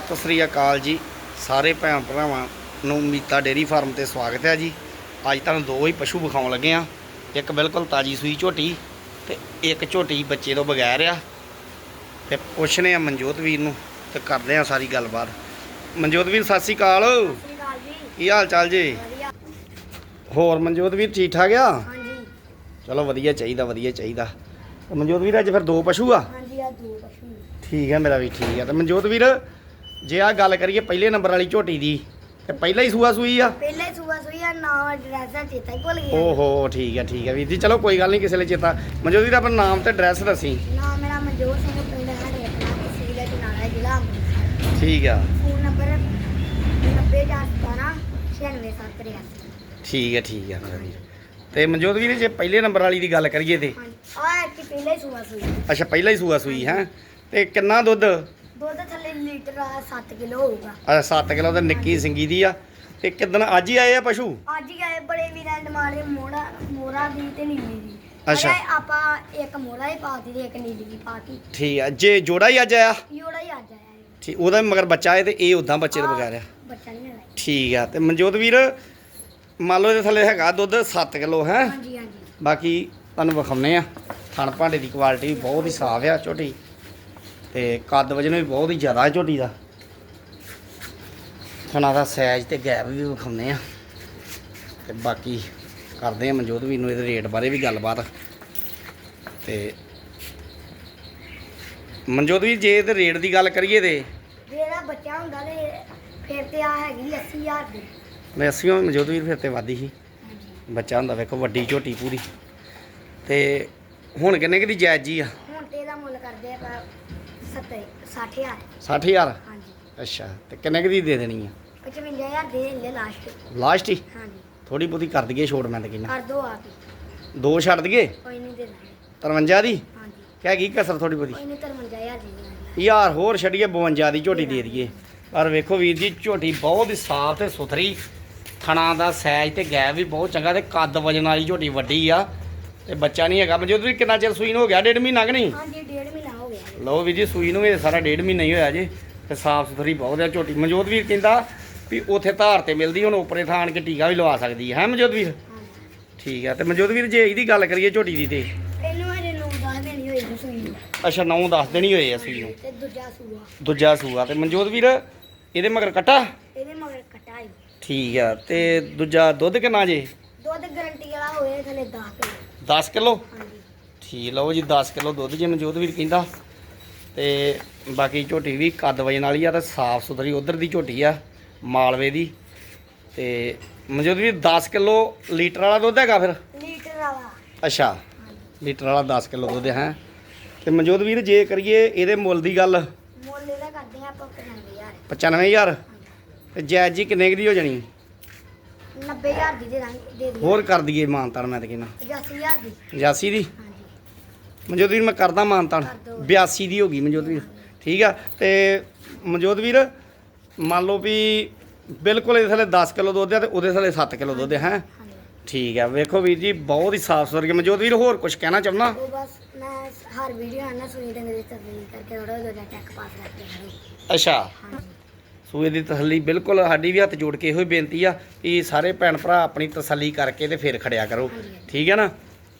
ਸਤਿ ਸ੍ਰੀ ਅਕਾਲ ਜੀ। ਸਾਰੇ ਭੈਣ ਭਰਾਵਾਂ ਨੂੰ ਮੀਤਾ ਡੇਰੀ ਫਾਰਮ ਤੇ ਸਵਾਗਤ ਹੈ ਜੀ। ਅੱਜ ਤੁਹਾਨੂੰ ਦੋ ਹੀ ਪਸ਼ੂ ਵਿਖਾਉਣ ਲੱਗੇ ਆ ਇੱਕ ਬਿਲਕੁਲ ਤਾਜੀ ਸੂਈ ਝੋਟੀ ਤੇ ਇੱਕ ਝੋਟੀ ਬੱਚੇ ਤੋਂ ਬਗੈਰ ਆ। ਤੇ ਪੁੱਛਨੇ ਆ ਮਨਜੋਤ ਵੀਰ ਨੂੰ ਤੇ ਕਰਦੇ ਆ ਸਾਰੀ ਗੱਲਬਾਤ। ਮਨਜੋਤ ਵੀਰ ਸਤਿ ਸ੍ਰੀ ਅਕਾਲ। ਕੀ ਹਾਲ ਚਾਲ ਜੀ? ਵਧੀਆ। ਹੋਰ ਮਨਜੋਤ ਵੀਰ ਠੀਕ ਠਾਕ ਆ? ਹਾਂਜੀ। ਚਲੋ ਵਧੀਆ ਚਾਹੀਦਾ ਵਧੀਆ ਚਾਹੀਦਾ। ਮਨਜੋਤ ਵੀਰ ਅੱਜ ਫਿਰ ਦੋ ਪਸ਼ੂ ਆ? ਹਾਂਜੀ ਆ ਦੋ ਪਸ਼ੂ। ਠੀਕ ਹੈ ਮੇਰਾ ਵੀ ਠੀਕ ਹੈ ਤੇ ਮਨਜੋਤ ਵੀਰ ਜੇ ਆ ਗੱਲ ਕਰੀਏ ਪਹਿਲੇ ਨੰਬਰ ਵਾਲੀ ਝੋਟੀ ਦੀ ਤੇ ਪਹਿਲਾਂ ਹੀ ਸੂਆ ਸੂਈ ਆ? ਪਹਿਲੇ ਸੂਆ ਸੂਈ ਆ ਨਾਮ ਐਡਰੈਸ ਦਾ ਚੇਤਾ ਹੀ ਭੁੱਲ ਗਿਆ। ਓਹੋ ਠੀਕ ਹੈ ਠੀਕ ਹੈ ਵੀਰ ਜੀ ਚਲੋ ਕੋਈ ਗੱਲ ਨਹੀਂ ਕਿਸੇ ਲਈ ਚੇਤਾ। ਮਨਜੋਤ ਵੀਰ ਆਪਣਾ ਨਾਮ ਤੇ ਐਡਰੈਸ ਦੱਸੀ। ਨਾਮ ਮੇਰਾ ਮਨਜੋਤ ਸਿੰਘ ਪਿੰਡ ਆਪਣਾ ਤਹਿਸੀਲ ਜਨਾਲਾ ਜ਼ਿਲ੍ਹਾ ਅੰਮ੍ਰਿਤਸਰ। ਠੀਕ ਆ। ਫੋਨ ਨੰਬਰ 90417 96783 ਠੀਕ ਹੈ ਠੀਕ ਹੈ ਮੇਰਾ ਵੀਰ। ਤੇ ਮਨਜੋਤ ਵੀਰ ਜੇ ਪਹਿਲੇ ਨੰਬਰ ਵਾਲੀ ਦੀ ਗੱਲ ਕਰੀਏ ਤੇ। ਹਾਂਜੀ। ਆ ਕਿ ਪਹਿਲੇ ਸੂਆ ਸੂਈ ਅੱਛਾ ਪਹਿਲਾਂ ਹੀ ਸੂਆ ਸੂਈ ਹੈ? ਤੇ ਕਿੰਨਾ ਦੁੱਧ? ਦੁੱਧ ਲੀਟਰ ਆ 7 ਕਿਲੋ ਹੋਊਗਾ। ਆ 7 ਕਿਲੋ ਤੇ ਨਿੱਕੀ ਸਿੰਗੀ ਦੀ ਆ। ਤੇ ਕਿਦਨ ਅੱਜ ਹੀ ਆਏ ਆ ਪਸ਼ੂ? ਅੱਜ ਹੀ ਆਏ ਬੜੇ ਵੀਰਾਂ ਨੇ ਮਾਰੇ ਮੋੜਾ ਮੋਰਾ ਦੀ ਤੇ ਨੀਲੀ ਦੀ। ਅੱਛਾ। ਅਰੇ ਆਪਾਂ ਇੱਕ ਮੋਰਾ ਹੀ ਪਾਤੀ ਤੇ ਇੱਕ ਨੀਲੀ ਦੀ ਪਾਤੀ ਠੀਕ ਆ ਜੇ ਜੋੜਾ ਹੀ ਅੱਜ ਆਇਆ? ਯੋੜਾ ਹੀ ਆਇਆ ਇਹ। ਠੀਕ ਉਹਦਾ ਵੀ ਮਗਰ ਬੱਚਾ ਹੈ ਤੇ ਇਹ ਉਦਾਂ ਬੱਚੇ ਤੋਂ ਬਗੈਰ ਆ। ਬੱਚਾ ਨਹੀਂ ਹੈਗਾ ਠੀਕ ਆ ਤੇ ਮਨਜੋਤ ਵੀਰ ਮੰਨ ਲਓ ਇਹਦੇ ਥੱਲੇ ਹੈਗਾ ਦੁੱਧ 7 ਕਿਲੋ ਹੈ? ਹਾਂਜੀ ਹਾਂਜੀ। ਬਾਕੀ ਤੁਹਾਨੂੰ ਵਿਖਾਉਨੇ ਆ ਥਣ ਭਾਂਡੇ ਦੀ ਕੁਆਲਿਟੀ ਵੀ ਬਹੁਤ ਹੀ ਸਾਫ਼ ਆ ਝੋਟੀ ਤੇ ਕੱਦ ਵਜਨ ਵੀ ਬਹੁਤ ਹੀ ਜ਼ਿਆਦਾ ਝੋਟੀ ਦਾ। ਥਣਾ ਦਾ ਸਾਈਜ਼ ਤੇ ਗੈਪ ਵੀ ਵਿਖਾਉਨੇ ਆ ਤੇ ਬਾਕੀ ਕਰਦੇ ਆ ਮਨਜੋਤ ਵੀਰ ਨੂੰ ਇਹਦੇ ਰੇਟ ਬਾਰੇ ਵੀ ਗੱਲਬਾਤ। ਤੇ ਮਨਜੋਤ ਵੀਰ ਜੇ ਇਹਦੇ ਰੇਟ ਦੀ ਗੱਲ ਕਰੀਏ ਤੇ ਜਿਹੜਾ ਬੱਚਾ ਹੁੰਦਾ ਤੇ ਫਿਰ ਤੇ ਆ ਹੈਗੀ 80000 ਦੀ। ਮੈਸੀਆਂ ਮਨਜੋਤ ਵੀਰ ਫਿਰ ਤੇ ਵਾਦੀ ਸੀ ਬੱਚਾ ਹੁੰਦਾ ਵੇਖੋ ਵੱਡੀ ਝੋਟੀ ਪੂਰੀ। ਤੇ ਹੁਣ ਕਿੰਨੇ ਕੁ ਦੀ ਜਾਇਜ਼ ਜੀ ਆ? ਹੁਣ ਤੇ ਇਹਦਾ ਮੁੱਲ ਕਰਦੇ ਆਪਾਂ 70 60000 60000 ਹਾਂਜੀ। ਅੱਛਾ ਤੇ ਕਿੰਨੇ ਕੁ ਦੀ ਦੇ ਦੇਣੀ ਆ? 55000 ਦੇ ਲੈ ਲਾਸਟ ਲਾਸਟ ਹੀ? ਹਾਂਜੀ। ਥੋੜੀ ਬਹੁਤੀ ਕਰ ਦਈਏ ਛੋੜ ਮੈਂ ਤਾਂ ਕਹਿੰਦਾ ਕਰ ਦੋ ਆ ਕੇ ਦੋ ਛੱਡ ਦਈਏ? ਕੋਈ ਨਹੀਂ ਦੇ ਦਾਂਗੇ। 53 ਦੀ? ਹਾਂਜੀ। ਕਹਿ ਗਈ ਕਸਰ ਥੋੜੀ ਬਹੁਤੀ? ਕੋਈ ਨਹੀਂ 53000 ਦੇ ਦਾਂਗੇ ਯਾਰ ਹੋਰ ਛੱਡੀਏ 52 ਦੀ ਝੋਟੀ ਦੇ ਦਈਏ। ਪਰ ਵੇਖੋ ਵੀਰ ਜੀ ਝੋਟੀ ਬਹੁਤ ਹੀ ਸਾਫ਼ ਤੇ ਸੁਥਰੀ। ਥਣਾ ਦਾ ਸਾਈਜ਼ ਤੇ ਗੈਪ ਵੀ ਬਹੁਤ ਚੰਗਾ ਤੇ ਕੱਦ ਵਜਨ ਵਾਲੀ ਝੋਟੀ ਵੱਡੀ ਆ। ਤੇ ਬੱਚਾ ਨਹੀਂ ਹੈਗਾ। ਮਨਜੋਤ ਵੀ ਕਿੰਨਾ ਚਿਰ ਸੂਈ ਨੂੰ ਹੋ ਗਿਆ? ਡੇਢ ਮਹੀਨਾ ਕਿ ਨਹੀਂ? ਹਾਂਜੀ ਹੋ ਲਓ ਵੀਰ ਜੀ ਸੂਈ ਨੂੰ ਇਹ ਸਾਰਾ ਡੇਢ ਮਹੀਨਾ ਹੀ ਹੋਇਆ ਜੇ ਤੇ ਸਾਫ਼ ਸੁਥਰੀ ਬਹੁਤ ਆ ਝੋਟੀ। ਮਨਜੋਤ ਵੀਰ ਕਹਿੰਦਾ ਵੀ ਉਥੇ ਧਾਰ ਤੇ ਮਿਲਦੀ ਹੁਣ ਉਪਰੇ ਥਾਣ ਕੇ ਟੀਕਾ ਵੀ ਲਵਾ ਸਕਦੀ ਹੈ। ਹੈ ਮਨਜੋਤ ਵੀਰ? ਠੀਕ ਆ ਤੇ ਮਨਜੋਤ ਵੀਰ ਜੇ ਇਹਦੀ ਗੱਲ ਕਰੀਏ ਝੋਟੀ ਦੀ ਤੇ? ਇਹਨੂੰ ਹਜੇ ਨੂੰ ਦੱਸ ਦੇਣੀ ਹੋਈ ਜੀ ਸੂਈ ਨੂੰ। ਅੱਛਾ 9 10 ਦਿਨ ਹੀ ਹੋਏ ਆ ਸੂਈ ਨੂੰ। ਤੇ ਦੂਜਾ ਸੂਆ। ਦੂਜਾ ਸੂਆ ਤੇ ਮਨਜੋਤ ਵੀਰ ਇਹਦੇ ਮਗਰ ਕੱਟਾ? ਇਹਦੇ ਮਗਰ ਕਟਾਈ ਠੀਕ ਆ ਤੇ ਦੂਜਾ ਦੁੱਧ ਕਿੰਨਾ ਜੇ? ਦੁੱਧ ਗਰੰਟੀ ਵਾਲਾ ਹੋਏ ਥਲੇ 10 ਕਿਲੋ। 10 ਕਿਲੋ? ਹਾਂਜੀ। ਠੀਕ ਲਓ ਜੀ 10 ਕਿਲੋ ਦੁੱਧ ਜੇ ਮਨਜੋਤ ਵੀਰ ਕਹਿੰਦਾ। ਤੇ ਬਾਕੀ ਝੋਟੀ ਵੀ ਕੱਦ ਵਜਨ ਵਾਲੀ ਆ ਤੇ ਸਾਫ਼ ਸੁਥਰੀ ਉਧਰ ਦੀ ਝੋਟੀ ਆ ਮਾਲਵੇ ਦੀ। ਤੇ ਮਨਜੋਤ ਵੀਰ 10 ਕਿਲੋ ਲੀਟਰ ਵਾਲਾ ਦੁੱਧ ਹੈਗਾ ਫਿਰ? ਲੀਟਰ ਵਾਲਾ। ਅੱਛਾ ਲੀਟਰ ਵਾਲਾ 10 ਕਿਲੋ ਦੁੱਧ ਹੈ। ਤੇ ਮਨਜੋਤ ਵੀਰ ਜੇ ਕਰੀਏ ਇਹਦੇ ਮੁੱਲ ਦੀ ਗੱਲ। ਮੁੱਲ ਇਹਦਾ ਕਰਦੇ ਆ ਆਪਾਂ 95000 95000 ਤੇ ਜਾਇਜ਼ ਜੀ ਕਿੰਨੇ ਦੀ ਹੋ ਜਾਣੀ? 90000 ਦੀ ਦੇ ਦਾਂਗੇ ਹੋਰ ਕਰ ਦਈਏ ਮਾਨਤਾਨ ਮੈਂ ਤਾਂ ਕਹਿੰਦਾ। 85000 ਦੀ। 85 ਦੀ? ਮਨਜੋਤ ਵੀਰ ਮੈਂ ਕਰਦਾ ਮਾਨਤਾਨ। ਕਰ ਦਿਓ। 82 ਦੀ ਹੋ ਗਈ ਮਨਜੋਤ ਵੀਰ। ਠੀਕ ਆ? ਤੇ ਮਨਜੋਤ ਵੀਰ ਮੰਨ ਲਓ ਵੀ ਬਿਲਕੁਲ ਇਹਦੇ ਥੱਲੇ 10 ਕਿਲੋ ਦੁੱਧ ਆ ਤੇ ਉਹਦੇ ਥੱਲੇ 7 ਕਿਲੋ ਦੁੱਧ ਹੈ? ਠੀਕ ਆ। ਵੇਖੋ ਵੀਰ ਜੀ ਬਹੁਤ ਹੀ ਸਾਫ਼ ਸੁਥਰੀ ਹੈ। ਮਨਜੋਤ ਵੀਰ ਹੋਰ ਕੁਝ ਕਹਿਣਾ ਚਾਹੁੰਦਾ? ਉਹ ਬਸ ਮੈਂ ਹਰ ਵੀਡੀਓ ਆਣਾ ਸੁਣੀ ਡੰਗ ਦੇ ਤਸਲੀ ਕਰਕੇ ਥੋੜਾ ਜਿਹਾ ਚੈੱਕ ਪਾਸ ਕਰਕੇ ਹਾਂ ਅੱਛਾ। ਸੂਏ ਦੀ ਤਸੱਲੀ ਬਿਲਕੁਲ ਸਾਡੀ ਵੀ ਹੱਥ ਜੋੜ ਕੇ ਇਹੋ ਹੀ ਬੇਨਤੀ ਆ ਕਿ ਸਾਰੇ ਭੈਣ ਭਰਾ ਆਪਣੀ ਤਸੱਲੀ ਕਰਕੇ ਤੇ ਫਿਰ ਖੜਿਆ ਕਰੋ। ਠੀਕ ਹੈ ਨਾ?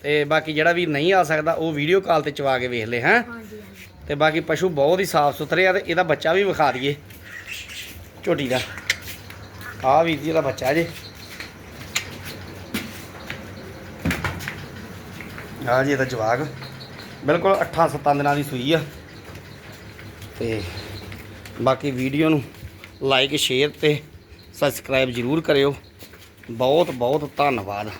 ਤੇ ਬਾਕੀ ਜਿਹੜਾ ਵੀ ਨਹੀਂ ਆ ਸਕਦਾ ਉਹ ਵੀਡੀਓ ਕਾਲ ਤੇ ਚਵਾ ਕੇ ਵੇਖ ਲੈ ਹੈਂ? ਤੇ ਬਾਕੀ ਪਸ਼ੂ ਬਹੁਤ ਹੀ ਸਾਫ਼ ਸੁਥਰੇ ਆ ਤੇ ਇਹਦਾ ਬੱਚਾ ਵੀ ਵਿਖਾ ਦਈਏ। ਝੋਟੀ ਦਾ। ਆਹ ਵੀਰ ਜੀ ਦਾ ਬੱਚਾ ਜੇ। ਆਹ ਜੀ ਇਹਦਾ ਜਵਾਗ ਬਿਲਕੁਲ 8-7 ਦਿਨਾਂ ਦੀ ਸੂਈ ਆ। ਤੇ ਬਾਕੀ ਵੀਡੀਓ ਨੂੰ ਲਾਈਕ ਸ਼ੇਅਰ ਤੇ ਸਬਸਕ੍ਰਾਈਬ ਜ਼ਰੂਰ ਕਰਿਓ। ਬਹੁਤ ਬਹੁਤ ਧੰਨਵਾਦ।